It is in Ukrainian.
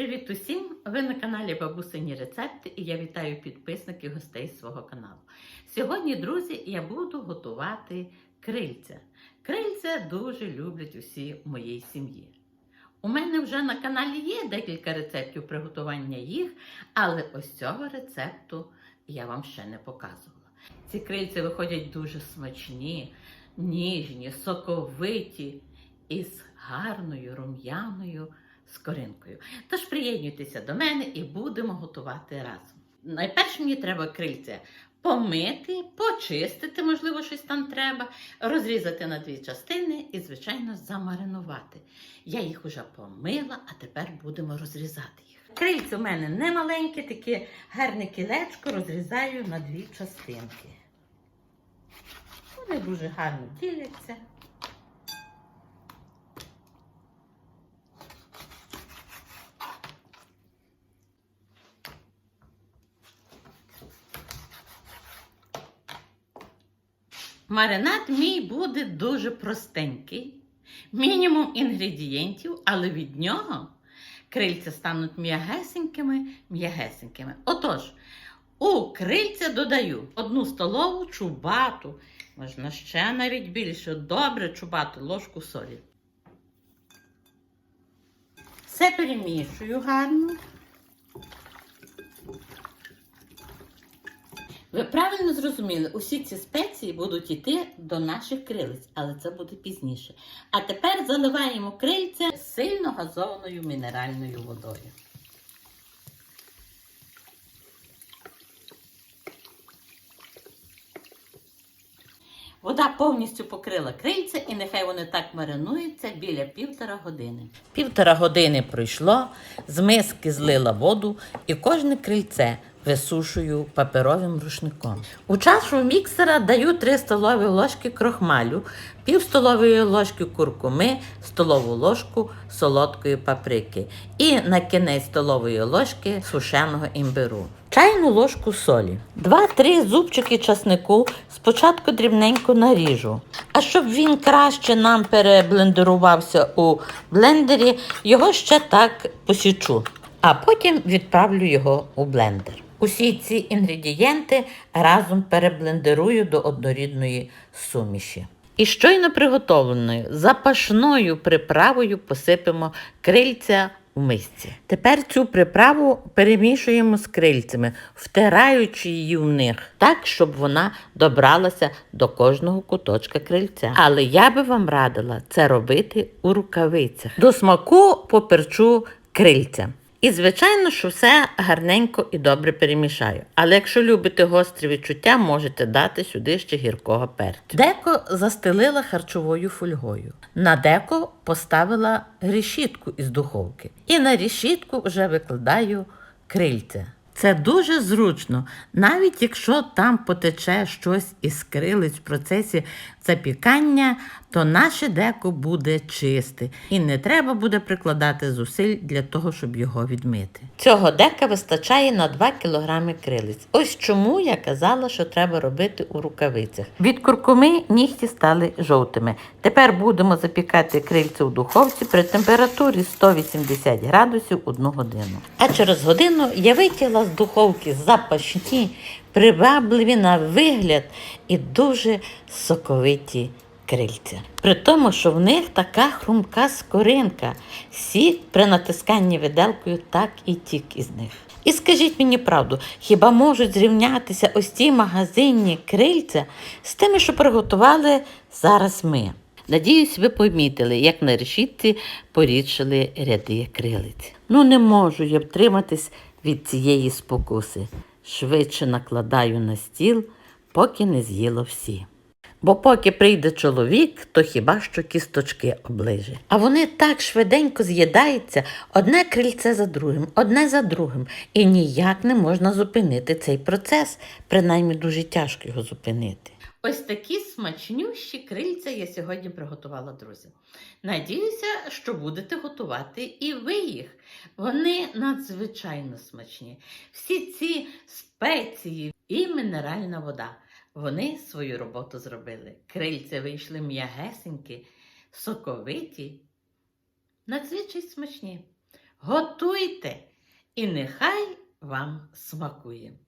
Привіт усім! Ви на каналі Бабусині Рецепти і я вітаю підписників гостей свого каналу. Сьогодні, друзі, я буду готувати крильця. Крильця дуже люблять усі в моїй сім'ї. У мене вже на каналі є декілька рецептів приготування їх, але ось цього рецепту я вам ще не показувала. Ці крильця виходять дуже смачні, ніжні, соковиті і з гарною рум'яною скоринкою. Тож приєднуйтеся до мене і будемо готувати разом. Найперше мені треба крильця помити, почистити, можливо, щось там треба, розрізати на дві частини і, звичайно, замаринувати. Я їх уже помила, а тепер будемо розрізати їх. Крильця у мене не маленьке, таке гарне кілечко розрізаю на дві частинки. Вони дуже гарно діляться. Маринад мій буде дуже простенький. Мінімум інгредієнтів, але від нього крильця стануть м'ягесенькими, м'ягесенькими. Отож, у крильця додаю одну столову чубату, можна ще навіть більше, добре чубату ложку солі. Все перемішую гарно. Ви правильно зрозуміли, усі ці спеції будуть йти до наших крилиць, але це буде пізніше. А тепер заливаємо крильця сильно газованою мінеральною водою. Вода повністю покрила крильця і нехай вони так маринуються біля півтора години. Півтора години пройшло, з миски злила воду і кожне крильце висушую паперовим рушником. У чашу міксера даю 3 столові ложки крохмалю, пів столової ложки куркуми, столову ложку солодкої паприки і на кінець столової ложки сушеного імбиру. Чайну ложку солі, 2-3 зубчики часнику спочатку дрібненько наріжу. А щоб він краще нам переблендерувався у блендері, його ще так посічу, а потім відправлю його у блендер. Усі ці інгредієнти разом переблендерую до однорідної суміші. І щойно приготовленою запашною приправою посипемо крильця у мисці. Тепер цю приправу перемішуємо з крильцями, втираючи її в них так, щоб вона добралася до кожного куточка крильця. Але я би вам радила це робити у рукавицях. До смаку поперчу крильця. І, звичайно, що все гарненько і добре перемішаю. Але якщо любите гострі відчуття, можете дати сюди ще гіркого перцю. Деко застелила харчовою фольгою. На деко поставила решітку із духовки. І на решітку вже викладаю крильця. Це дуже зручно, навіть якщо там потече щось із крилиць в процесі запікання, то наше деко буде чисте і не треба буде прикладати зусиль для того, щоб його відмити. Цього дека вистачає на 2 кг крилиць. Ось чому я казала, що треба робити у рукавицях. Від куркуми нігті стали жовтими. Тепер будемо запікати крильця у духовці при температурі 180 градусів 1 годину. А через годину я витягла з духовки запашні, привабливі на вигляд і дуже соковиті крильця. При тому, що в них така хрумка скоринка, сік при натисканні виделкою так і тік із них. І скажіть мені правду, хіба можуть зрівнятися ось ці магазинні крильця з тими, що приготували зараз ми? Надіюсь, ви помітили, як на решітці порідшили ряди крилиць. Ну, не можу я втриматись від цієї спокуси. Швидше накладаю на стіл, поки не з'їло всі. Бо поки прийде чоловік, то хіба що кісточки оближе. А вони так швиденько з'їдаються одне крильце за другим, одне за другим, і ніяк не можна зупинити цей процес, принаймні дуже тяжко його зупинити. Ось такі смачнющі крильця я сьогодні приготувала, друзі. Надіюся, що будете готувати і ви їх. Вони надзвичайно смачні. Всі ці спеції і мінеральна вода. Вони свою роботу зробили. Крильця вийшли м'ягесенькі, соковиті, надзвичай смачні. Готуйте, і нехай вам смакує.